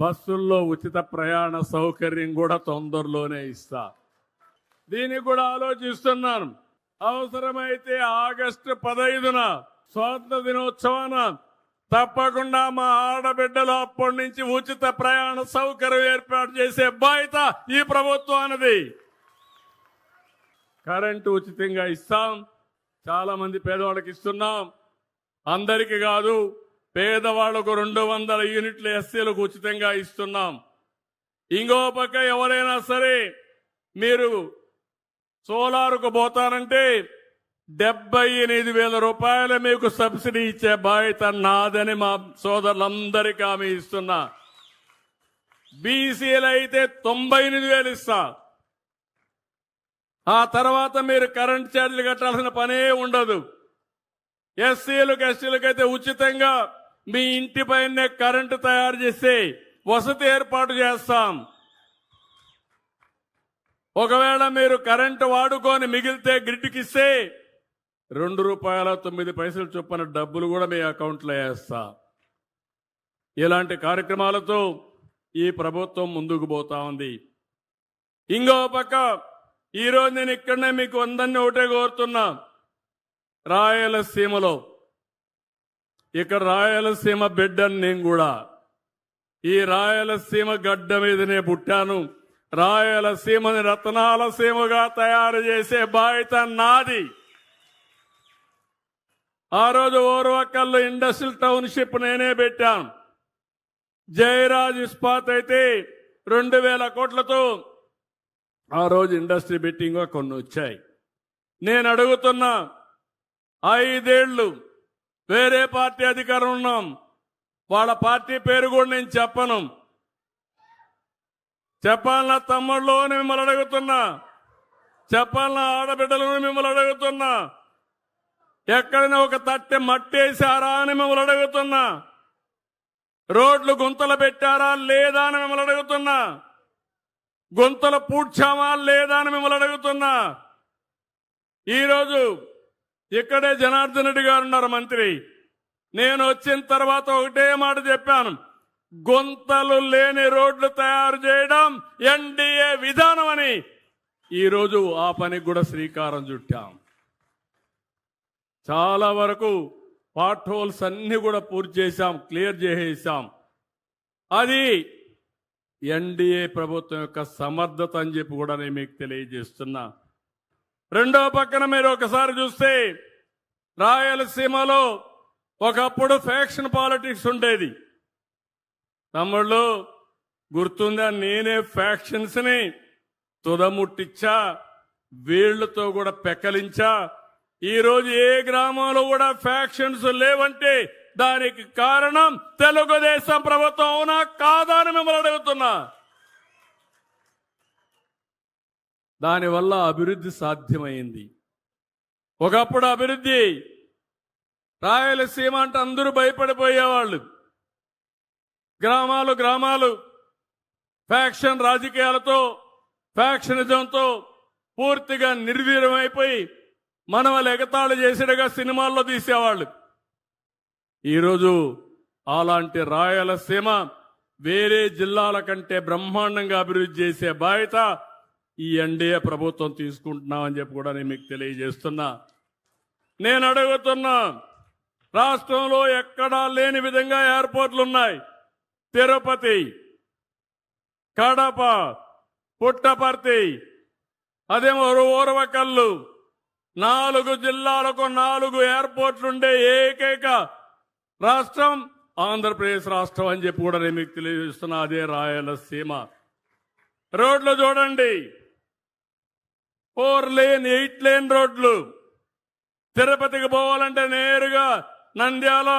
బస్సుల్లో ఉచిత ప్రయాణ సౌకర్యం కూడా తొందరలోనే ఇస్తా. దీన్ని కూడా ఆలోచిస్తున్నాను. అవసరమైతే ఆగస్టు పదహైదున స్వాతంత్ర దినోత్సవాన తప్పకుండా మా ఆడబిడ్డలు అప్పటి నుంచి ఉచిత ప్రయాణ సౌకర్యం ఏర్పాటు చేసే బాధ్యత ఈ ప్రభుత్వానిది. కరెంటు ఉచితంగా ఇస్తాం. చాలా మంది పేదవాళ్ళకి ఇస్తున్నాం. అందరికీ కాదు పేదవాళ్ళకు రెండు వందల యూనిట్లు ఎస్సీలకు ఉచితంగా ఇస్తున్నాం. ఇంకో పక్క ఎవరైనా సరే మీరు సోలార్కు పోతారంటే డెబ్బై ఎనిమిది వేల రూపాయలు మీకు సబ్సిడీ ఇచ్చే బాధ్యత నాదని మా సోదరులందరికీ హామీ ఇస్తున్నా. బీసీలు అయితే తొంభై ఎనిమిది వేలు ఇస్తా. ఆ తర్వాత మీరు కరెంట్ ఛార్జీలు కట్టాల్సిన పనే ఉండదు. ఎస్సీలకు ఎస్టీలకు అయితే ఉచితంగా మీ ఇంటి పైనే కరెంటు తయారు చేసి వసతి ఏర్పాటు చేస్తాం. ఒకవేళ మీరు కరెంటు వాడుకొని మిగిలితే గ్రిడ్కి ఇస్తే రెండు రూపాయల తొమ్మిది పైసలు చొప్పున డబ్బులు కూడా మీ అకౌంట్లో వేస్తా. ఇలాంటి కార్యక్రమాలతో ఈ ప్రభుత్వం ముందుకు పోతా ఉంది. ఇంకో పక్క ఈరోజు నేను ఇక్కడనే మీకు అందరినీ ఒకటే కోరుతున్నా. రాయలసీమలో ఇక్కడ రాయలసీమ బిడ్డను నేను కూడా ఈ రాయలసీమ గడ్డ మీదనే పుట్టాను. రాయలసీమని రత్నాల సీమగా తయారు చేసే బాధ్యత నాది. ఆ రోజు ఓర్వకల్లు ఇండస్ట్రియల్ టౌన్షిప్ నేనే పెట్టాను జయరాజ్ ఇస్పాత్ అయితే రెండు వేల కోట్లతో ఆ రోజు ఇండస్ట్రీ బెట్టింగ్ కొన్ని వచ్చాయి. నేను అడుగుతున్నా ఐదేళ్ళు వేరే పార్టీ అధికారం ఉన్నాం. వాళ్ళ పార్టీ పేరు కూడా నేను చెప్పను. చెప్పాలన్నా తమ్ముళ్ళు మిమ్మల్ని అడుగుతున్నా. చెప్పాలన్నా ఆడబిడ్డలు మిమ్మల్ని అడుగుతున్నా. ఎక్కడైనా ఒక తట్టె మట్టేశారా అని మిమ్మల్ని అడుగుతున్నా. రోడ్లు గుంతలు పెట్టారా లేదా అని మిమ్మల్ని అడుగుతున్నా. గుంతలు పూడ్చామా లేదా అని మిమ్మల్ని అడుగుతున్నా. ఈరోజు ఇక్కడే జనార్దన్ రెడ్డి గారు ఉన్నారు మంత్రి. నేను వచ్చిన తర్వాత ఒకటే మాట చెప్పాను. గుంతలు లేని రోడ్లు తయారు చేయడం ఎన్డీఏ విధానం అని. ఈరోజు ఆ పనికి కూడా శ్రీకారం చుట్టాం. చాలా వరకు పార్ట్ హోల్స్ అన్ని కూడా పూర్తి చేశాం క్లియర్ చేసేసాం. అది ఎన్డీఏ ప్రభుత్వం యొక్క సమర్థత అని చెప్పి కూడా నేను మీకు తెలియజేస్తున్నా. రెండో పక్కన మీరు ఒకసారి చూస్తే రాయలసీమలో ఒకప్పుడు ఫ్యాక్షన్ పాలిటిక్స్ ఉండేది. తమ్ముళ్ళు గుర్తుందా? నేనే ఫ్యాక్షన్స్ని తుదముట్టించా వీళ్ళతో కూడా పెక్కలించా ఈరోజు ఏ గ్రామంలో కూడా ఫ్యాక్షన్స్ లేవంటే దానికి కారణం తెలుగుదేశం ప్రభుత్వం అవునా కాదా అని మిమ్మల్ని అడుగుతున్నా. దానివల్ల అభివృద్ధి సాధ్యమైంది. ఒకప్పుడు అభివృద్ధి రాయలసీమ అంటే అందరూ భయపడిపోయేవాళ్ళు. గ్రామాలు గ్రామాలు ఫ్యాక్షన్ రాజకీయాలతో ఫ్యాక్షనిజంతో పూర్తిగా నిర్వీర్యమైపోయి మనవలు ఎగతాళి చేసేటగా సినిమాల్లో తీసేవాళ్ళు. ఈరోజు అలాంటి రాయలసీమ వేరే జిల్లాల కంటే బ్రహ్మాండంగా అభివృద్ధి చేసే బాధ్యత ఈ ఎన్డీఏ ప్రభుత్వం తీసుకుంటున్నామని చెప్పి కూడా నేను మీకు తెలియజేస్తున్నా. నేను అడుగుతున్నా రాష్ట్రంలో ఎక్కడా లేని విధంగా ఎయిర్పోర్ట్లు ఉన్నాయి తిరుపతి కడప పుట్టపర్తి అదేమో ఓరవకల్లు నాలుగు జిల్లాలకు నాలుగు ఎయిర్పోర్ట్లుండే ఏకైక రాష్ట్రం ఆంధ్రప్రదేశ్ రాష్ట్రం అని చెప్పి కూడా నేను మీకు తెలియజేస్తున్నా అదే రాయలసీమ. రోడ్లు చూడండి. ఫోర్ లేన్ ఎయిట్ లేన్ రోడ్లు. తిరుపతికి పోవాలంటే నేరుగా నంద్యాల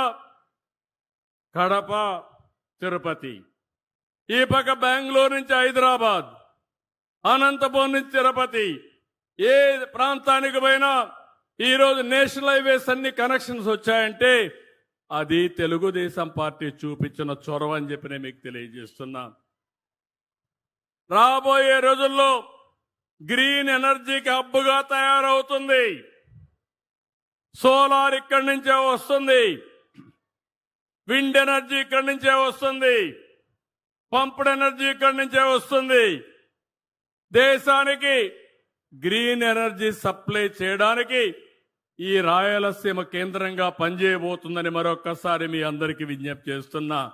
కడప తిరుపతి. ఈ పక్క బెంగళూరు నుంచి హైదరాబాద్ అనంతపురం నుంచి తిరుపతి. ఏ ప్రాంతానికి పోయినా ఈరోజు నేషనల్ హైవేస్ అన్ని కనెక్షన్స్ వచ్చాయంటే అది తెలుగుదేశం పార్టీ చూపించిన చొరవ అని చెప్పి నేను మీకు తెలియజేస్తున్నా. రాబోయే రోజుల్లో గ్రీన్ ఎనర్జీకి హబ్బుగా తయారవుతుంది. సోలార్ ఇక్కడి నుంచే వస్తుంది. విండ్ ఎనర్జీ ఇక్కడి నుంచే వస్తుంది. పంప్డ్ ఎనర్జీ ఇక్కడి నుంచే వస్తుంది. దేశానికి గ్రీన్ ఎనర్జీ సప్లై చేయడానికి ఈ రాయలసీమ కేంద్రంగా పనిచేయబోతుందని మరొక్కసారి మీ అందరికీ విజ్ఞప్తి చేస్తున్నా.